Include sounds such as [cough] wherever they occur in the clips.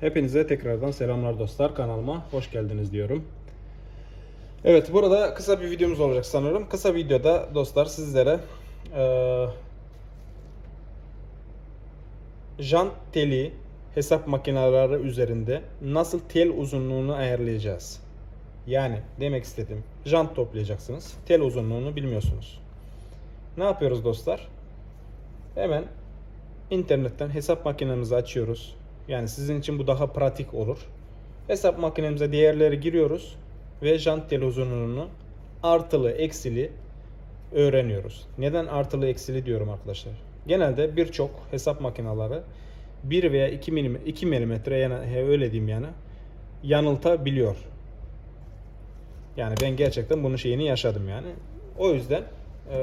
Hepinize tekrardan selamlar dostlar kanalıma hoş geldiniz diyorum. Evet burada kısa bir videomuz olacak sanırım. Kısa videoda dostlar sizlere eee jant teli hesap makineleri üzerinde nasıl tel uzunluğunu ayarlayacağız. Yani demek istedim jant toplayacaksınız. Tel uzunluğunu bilmiyorsunuz. Ne yapıyoruz dostlar? Hemen internetten hesap makinemizi açıyoruz. Yani sizin için bu daha pratik olur. Hesap makinemize değerleri giriyoruz ve jant tel uzunluğunu artılı eksili öğreniyoruz. Neden artılı eksili diyorum arkadaşlar. Genelde birçok hesap makineleri 1 veya 2 milim 2 milimetre yani öyle diyeyim yani yanıltabiliyor. Yani ben gerçekten bunun şeyini yaşadım yani. O yüzden e,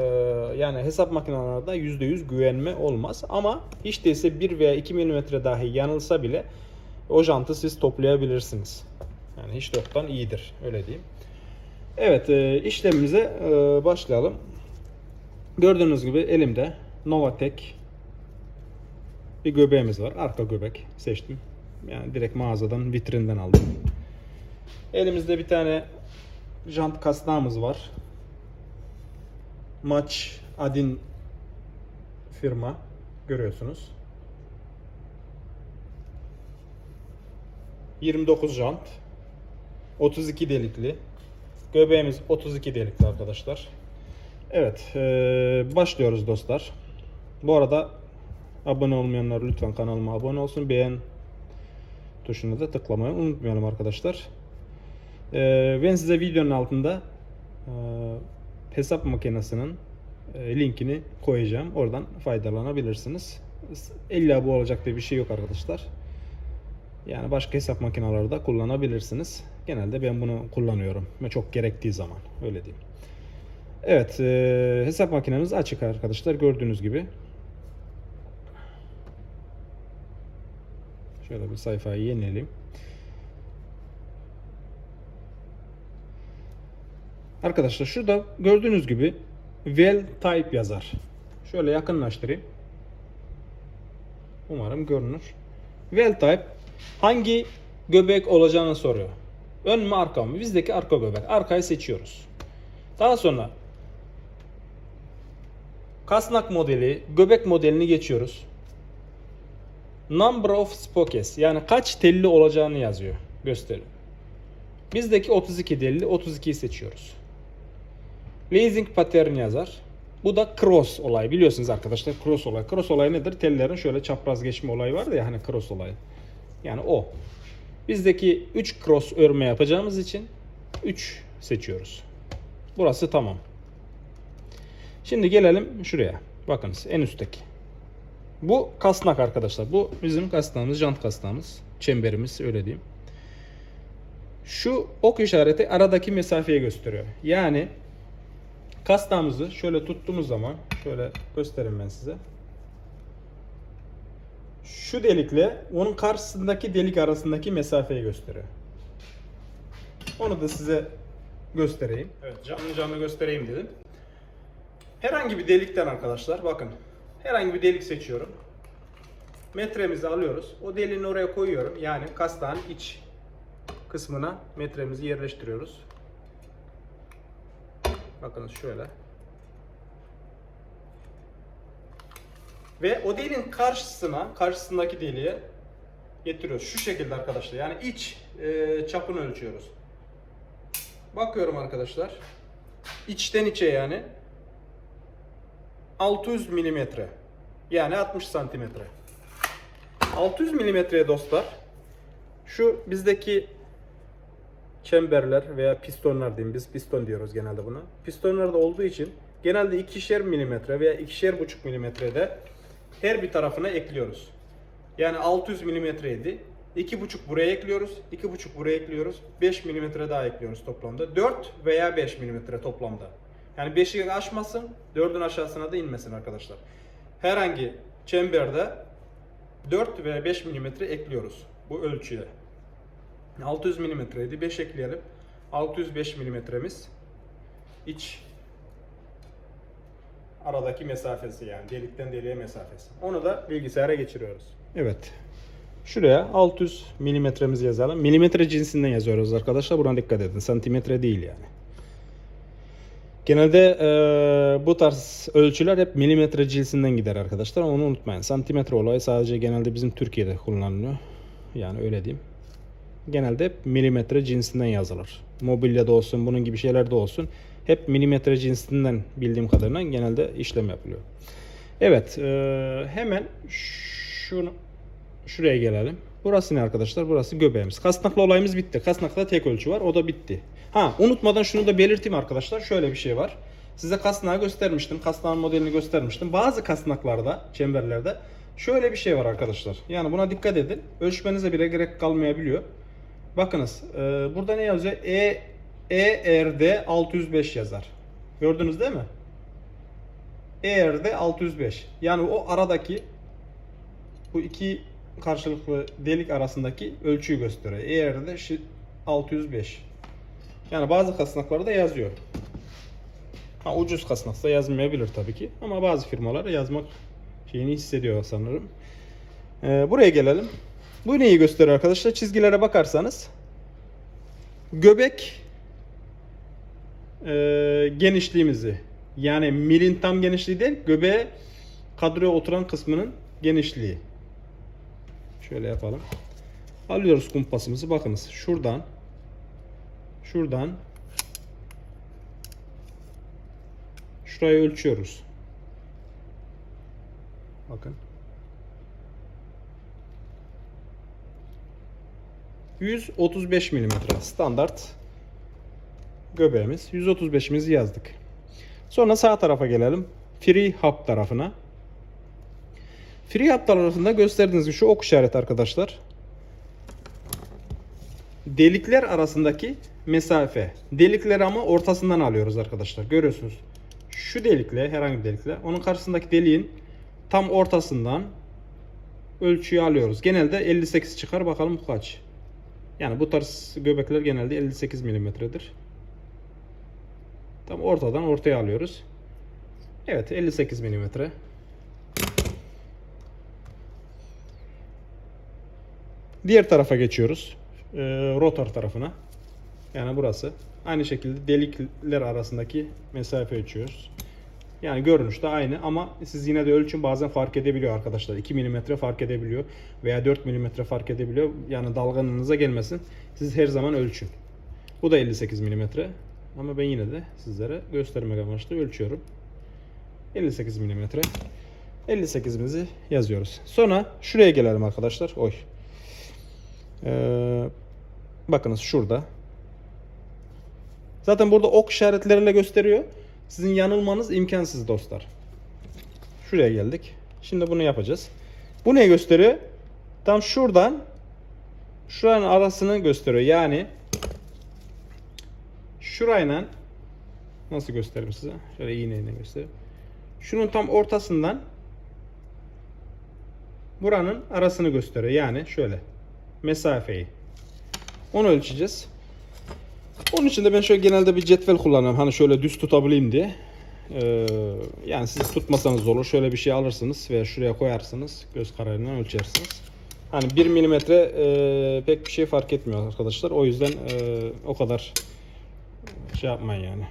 yani hesap makinelerinde %100 güvenme olmaz ama hiç değilse 1 veya 2 milimetre dahi yanılsa bile o jantı siz toplayabilirsiniz. Yani hiç yoktan iyidir öyle diyeyim. Evet e, işlemimize e, başlayalım. Gördüğünüz gibi elimde Novatek bir göbeğimiz var. Arka göbek seçtim. Yani direkt mağazadan vitrinden aldım. Elimizde bir tane jant kasnağımız var. Maç Adin firma görüyorsunuz. 29 jant. 32 delikli. Göbeğimiz 32 delikli arkadaşlar. Evet, eee, başlıyoruz dostlar. Bu arada abone olmayanlar lütfen kanalıma abone olsun. Beğen tuşuna da tıklamayı unutmayalım arkadaşlar. Eee, ben size videonun altında eee, hesap makinesinin e, linkini koyacağım. Oradan faydalanabilirsiniz. İlla bu olacak diye bir şey yok arkadaşlar. Yani başka hesap makineleri de kullanabilirsiniz. Genelde ben bunu kullanıyorum. Ve çok gerektiği zaman. Öyle diyeyim. Evet. e, hesap makinemiz açık arkadaşlar. Gördüğünüz gibi. Şöyle bir sayfayı yenileyelim. Arkadaşlar şurada gördüğünüz gibi well type yazar. Şöyle yakınlaştırayım. Umarım görünür. Well type hangi göbek olacağını soruyor. Ön mü arka mı? Bizdeki arka göbek. Arkayı seçiyoruz. Daha sonra kasnak modeli, göbek modelini geçiyoruz. Number of spokes yani kaç telli olacağını yazıyor. Gösteriyor. Bizdeki 32 telli 32'yi seçiyoruz. Leasing pattern yazar. Bu da cross olay. Biliyorsunuz arkadaşlar cross olay. Cross olay nedir? Tellerin şöyle çapraz geçme olayı var ya hani cross olayı. Yani o. Bizdeki 3 cross örme yapacağımız için 3 seçiyoruz. Burası tamam. Şimdi gelelim şuraya. Bakınız en üstteki. Bu kasnak arkadaşlar. Bu bizim kasnağımız, jant kasnağımız. Çemberimiz öyle diyeyim. Şu ok işareti aradaki mesafeyi gösteriyor. Yani kasnağımızı şöyle tuttuğumuz zaman şöyle göstereyim ben size. Şu delikle onun karşısındaki delik arasındaki mesafeyi gösteriyor. Onu da size göstereyim. Evet canlı canlı göstereyim dedim. Herhangi bir delikten arkadaşlar bakın. Herhangi bir delik seçiyorum. Metremizi alıyoruz. O deliğini oraya koyuyorum. Yani kasnağın iç kısmına metremizi yerleştiriyoruz. Bakınız şöyle. Ve o deliğin karşısına, karşısındaki deliğe getiriyoruz. Şu şekilde arkadaşlar. Yani iç e, çapını ölçüyoruz. Bakıyorum arkadaşlar. İçten içe yani 600 milimetre. Yani 60 santimetre. 600 milimetreye dostlar şu bizdeki çemberler veya pistonlar diyeyim biz piston diyoruz genelde buna. Pistonlarda olduğu için genelde ikişer milimetre veya ikişer buçuk milimetrede her bir tarafına ekliyoruz. Yani 600 milimetreydi. 2,5 buraya ekliyoruz. 2,5 buraya ekliyoruz. 5 milimetre daha ekliyoruz toplamda. 4 veya 5 milimetre toplamda. Yani 5'i aşmasın, 4'ün aşağısına da inmesin arkadaşlar. Herhangi çemberde 4 veya 5 milimetre ekliyoruz bu ölçüye. 600 milimetreydi. 5 ekleyelim. 605 milimetremiz iç aradaki mesafesi yani delikten deliğe mesafesi. Onu da bilgisayara geçiriyoruz. Evet. Şuraya 600 milimetremizi yazalım. Milimetre cinsinden yazıyoruz arkadaşlar. Buna dikkat edin. Santimetre değil yani. Genelde eee, bu tarz ölçüler hep milimetre cinsinden gider arkadaşlar. Onu unutmayın. Santimetre olayı sadece genelde bizim Türkiye'de kullanılıyor. Yani öyle diyeyim. Genelde milimetre cinsinden yazılır. Mobilyada olsun, bunun gibi şeylerde olsun. Hep milimetre cinsinden bildiğim kadarıyla genelde işlem yapılıyor. Evet, eee, hemen şunu şuraya gelelim. Burası ne arkadaşlar? Burası göbeğimiz. Kasnaklı olayımız bitti. Kasnakta tek ölçü var. O da bitti. Ha unutmadan şunu da belirteyim arkadaşlar. Şöyle bir şey var. Size kasnağı göstermiştim. Kasnağın modelini göstermiştim. Bazı kasnaklarda, çemberlerde şöyle bir şey var arkadaşlar. Yani buna dikkat edin. Ölçmenize bile gerek kalmayabiliyor. Bakınız. e, burada ne yazıyor? E ERD 605 yazar. Gördünüz değil mi? ERD 605. Yani o aradaki bu iki karşılıklı delik arasındaki ölçüyü gösteriyor. Şi- 605. Yani bazı kasnaklarda yazıyor. Ha ucuz kasnaksa yazmayabilir tabii ki. Ama bazı firmalar yazmak şeyini hissediyor sanırım. Ee, buraya gelelim. Bu neyi gösteriyor arkadaşlar? Çizgilere bakarsanız göbek e, genişliğimizi yani milin tam genişliği değil göbeğe kadroya oturan kısmının genişliği. Şöyle yapalım. Alıyoruz kumpasımızı. Bakınız şuradan şuradan şurayı ölçüyoruz. Bakın. 135 milimetre standart göbeğimiz. 135'imizi yazdık. Sonra sağ tarafa gelelim. Free hub tarafına. Free hub tarafında gösterdiğiniz gibi şu ok işareti arkadaşlar. Delikler arasındaki mesafe. Delikleri ama ortasından alıyoruz arkadaşlar. Görüyorsunuz. Şu delikle herhangi bir delikle onun karşısındaki deliğin tam ortasından ölçüyü alıyoruz. Genelde 58 çıkar. Bakalım bu kaç. Yani bu tarz göbekler genelde 58 milimetredir. Tam ortadan ortaya alıyoruz. Evet 58 milimetre. Diğer tarafa geçiyoruz. Ee, rotor tarafına. Yani burası. Aynı şekilde delikler arasındaki mesafe ölçüyoruz. Yani görünüşte aynı ama siz yine de ölçün bazen fark edebiliyor arkadaşlar. 2 mm fark edebiliyor veya 4 mm fark edebiliyor. Yani dalgınlığınıza gelmesin. Siz her zaman ölçün. Bu da 58 mm. Ama ben yine de sizlere göstermek amaçlı ölçüyorum. 58 mm. 58'imizi yazıyoruz. Sonra şuraya gelelim arkadaşlar. Oy. Ee, bakınız şurada. Zaten burada ok işaretleriyle gösteriyor. Sizin yanılmanız imkansız dostlar. Şuraya geldik. Şimdi bunu yapacağız. Bu ne gösteriyor? Tam şuradan şuranın arasını gösteriyor. Yani şurayla nasıl göstereyim size? Şöyle iğneyle göstereyim. Şunun tam ortasından buranın arasını gösteriyor. Yani şöyle mesafeyi. Onu ölçeceğiz. Onun için de ben şöyle genelde bir cetvel kullanıyorum. Hani şöyle düz tutabileyim diye. Ee, yani siz tutmasanız olur. Şöyle bir şey alırsınız ve şuraya koyarsınız. Göz kararıyla ölçersiniz. Hani 1 milimetre e, pek bir şey fark etmiyor arkadaşlar. O yüzden e, o kadar şey yapmayın yani.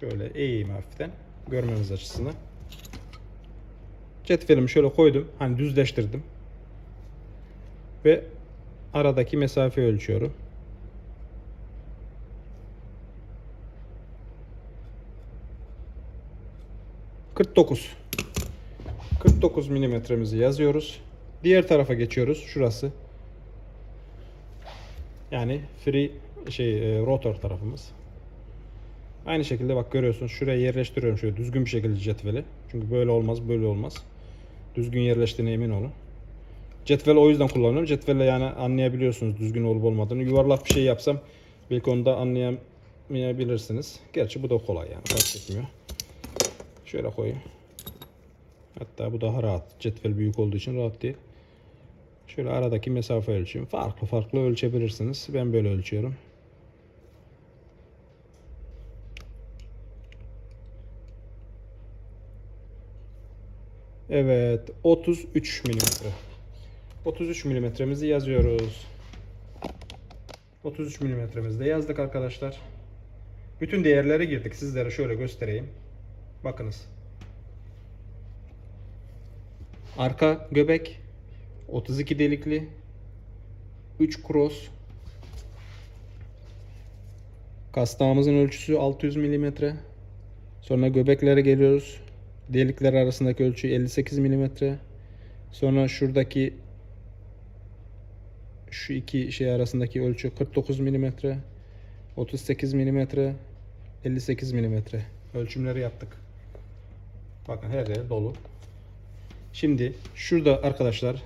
Şöyle eğeyim hafiften. Görmemiz açısından. Cetvelimi şöyle koydum. Hani düzleştirdim. Ve aradaki mesafe ölçüyorum. Kırk dokuz. 49 milimetremizi yazıyoruz. Diğer tarafa geçiyoruz. Şurası. Yani free şey e, rotor tarafımız. Aynı şekilde bak görüyorsunuz. Şuraya yerleştiriyorum şöyle düzgün bir şekilde cetveli. Çünkü böyle olmaz, böyle olmaz. Düzgün yerleştiğine emin olun. Cetvel o yüzden kullanıyorum. Cetvelle yani anlayabiliyorsunuz düzgün olup olmadığını. Yuvarlak bir şey yapsam belki onu da anlayamayabilirsiniz. Gerçi bu da kolay yani fark etmiyor. Şöyle koyayım. Hatta bu daha rahat. Cetvel büyük olduğu için rahat değil. Şöyle aradaki mesafe ölçeyim. Farklı farklı ölçebilirsiniz. Ben böyle ölçüyorum. Evet 33 milimetre. 33 milimetremizi yazıyoruz. 33 milimetremizi de yazdık arkadaşlar. Bütün değerleri girdik. Sizlere şöyle göstereyim. Bakınız. Arka göbek 32 delikli 3 cross Kastağımızın ölçüsü 600 mm. Sonra göbeklere geliyoruz. Delikler arasındaki ölçü 58 mm. Sonra şuradaki şu iki şey arasındaki ölçü 49 mm. 38 mm. 58 mm. Ölçümleri yaptık. Bakın her yer dolu. Şimdi şurada arkadaşlar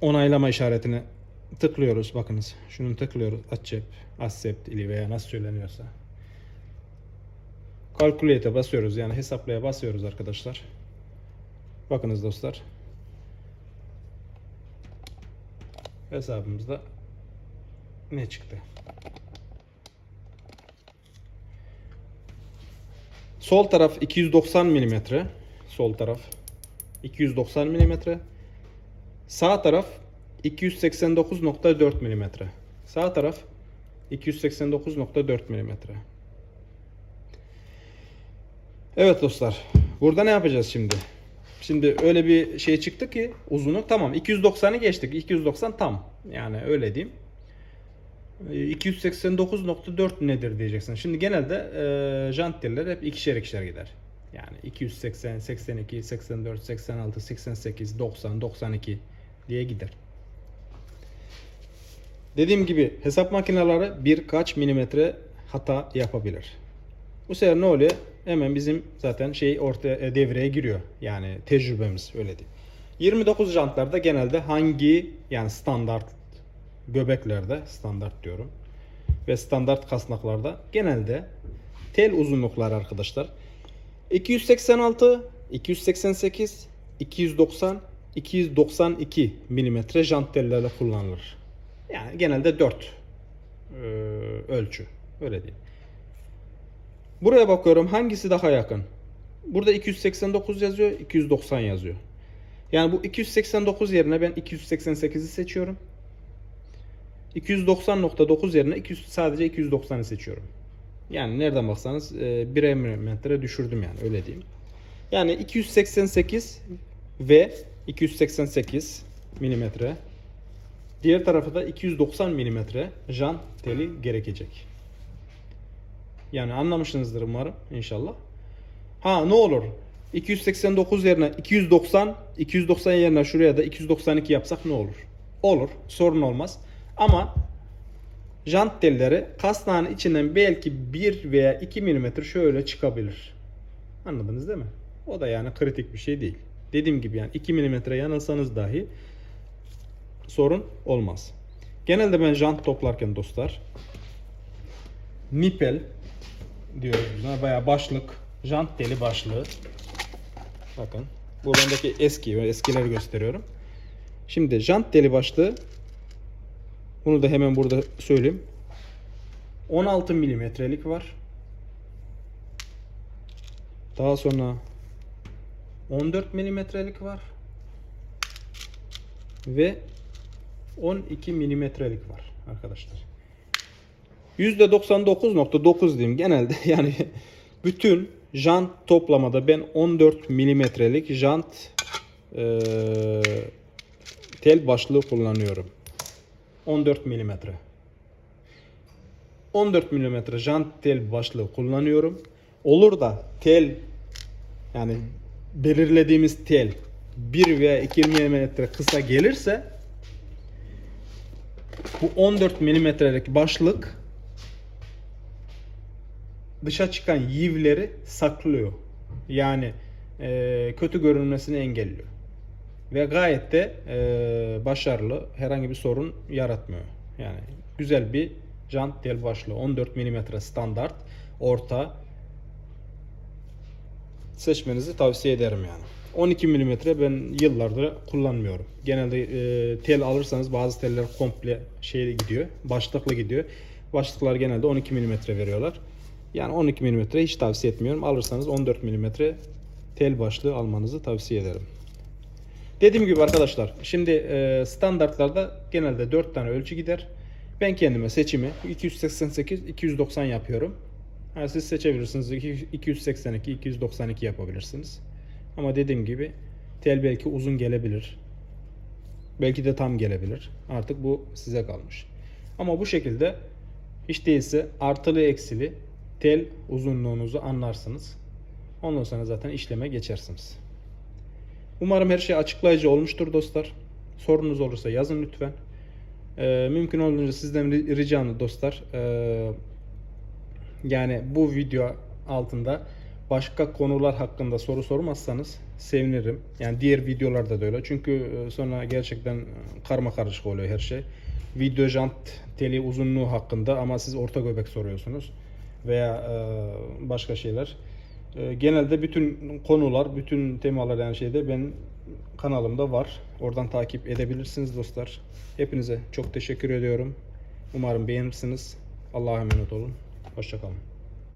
onaylama işaretini tıklıyoruz. Bakınız. Şunu tıklıyoruz. Accept, accept ili veya nasıl söyleniyorsa. Calculate'e basıyoruz. Yani hesaplaya basıyoruz arkadaşlar. Bakınız dostlar. Hesabımızda ne çıktı? Sol taraf 290 mm. Sol taraf 290 mm. Sağ taraf 289.4 mm. Sağ taraf 289.4 mm. Evet dostlar. Burada ne yapacağız şimdi? Şimdi öyle bir şey çıktı ki uzunu tamam 290'ı geçtik. 290 tam. Yani öyle diyeyim. E, 289.4 nedir diyeceksin. Şimdi genelde e, jantiler hep ikişer ikişer gider. Yani 280, 82, 84, 86, 88, 90, 92 diye gider. Dediğim gibi hesap makineleri birkaç milimetre hata yapabilir. Bu sefer ne oluyor? Hemen bizim zaten şey ortaya e, devreye giriyor. Yani tecrübemiz öyle değil. 29 jantlarda genelde hangi yani standart göbeklerde standart diyorum ve standart kasnaklarda genelde tel uzunlukları arkadaşlar 286, 288, 290, 292 milimetre jant tellerle kullanılır. Yani genelde 4 e, ölçü. Öyle değil. Buraya bakıyorum hangisi daha yakın? Burada 289 yazıyor, 290 yazıyor. Yani bu 289 yerine ben 288'i seçiyorum. 290.9 yerine 200, sadece 290'ı seçiyorum. Yani nereden baksanız e, 1 milimetre düşürdüm yani öyle diyeyim. Yani 288 ve 288 milimetre. Diğer tarafı da 290 milimetre jant teli gerekecek. Yani anlamışsınızdır umarım inşallah. Ha ne olur 289 yerine 290 290 yerine şuraya da 292 yapsak ne olur? Olur. Sorun olmaz. Ama jant telleri kasnağın içinden belki 1 veya 2 milimetre şöyle çıkabilir. Anladınız değil mi? O da yani kritik bir şey değil. Dediğim gibi yani 2 milimetre yanılsanız dahi sorun olmaz. Genelde ben jant toplarken dostlar nipel diyoruz buna. Bayağı başlık jant teli başlığı. Bakın bu bendeki eski eskileri gösteriyorum. Şimdi jant teli başlığı bunu da hemen burada söyleyeyim. 16 milimetrelik var. Daha sonra 14 milimetrelik var. Ve 12 milimetrelik var arkadaşlar. %99.9 diyeyim genelde [laughs] yani bütün jant toplamada ben 14 milimetrelik jant e, tel başlığı kullanıyorum. 14 milimetre. 14 milimetre jant tel başlığı kullanıyorum. Olur da tel yani belirlediğimiz tel 1 veya 2 milimetre kısa gelirse bu 14 milimetrelik başlık dışa çıkan yivleri saklıyor. Yani e, kötü görünmesini engelliyor. Ve gayet de e, başarılı. Herhangi bir sorun yaratmıyor. Yani güzel bir jant tel başlığı. 14 mm standart. Orta. Seçmenizi tavsiye ederim yani. 12 mm ben yıllardır kullanmıyorum. Genelde e, tel alırsanız bazı teller komple şeyle gidiyor. Başlıklı gidiyor. Başlıklar genelde 12 mm veriyorlar. Yani 12 mm hiç tavsiye etmiyorum. Alırsanız 14 mm tel başlığı almanızı tavsiye ederim. Dediğim gibi arkadaşlar şimdi e, standartlarda genelde 4 tane ölçü gider. Ben kendime seçimi 288 290 yapıyorum. Ha, siz seçebilirsiniz 282 292 yapabilirsiniz. Ama dediğim gibi tel belki uzun gelebilir. Belki de tam gelebilir. Artık bu size kalmış. Ama bu şekilde hiç değilse artılı eksili tel uzunluğunuzu anlarsınız. Ondan sonra zaten işleme geçersiniz. Umarım her şey açıklayıcı olmuştur dostlar. Sorunuz olursa yazın lütfen. Ee, mümkün olduğunca sizden ri- ricam dostlar. ee, yani bu video altında başka konular hakkında soru sormazsanız sevinirim. Yani diğer videolarda da öyle. Çünkü e, sonra gerçekten karma karışık oluyor her şey. Video jant teli uzunluğu hakkında ama siz orta göbek soruyorsunuz veya e, başka şeyler. E, Genelde bütün konular, bütün temalar yani şeyde benim kanalımda var. Oradan takip edebilirsiniz dostlar. Hepinize çok teşekkür ediyorum. Umarım beğenirsiniz. Allah'a emanet olun. Hoşçakalın.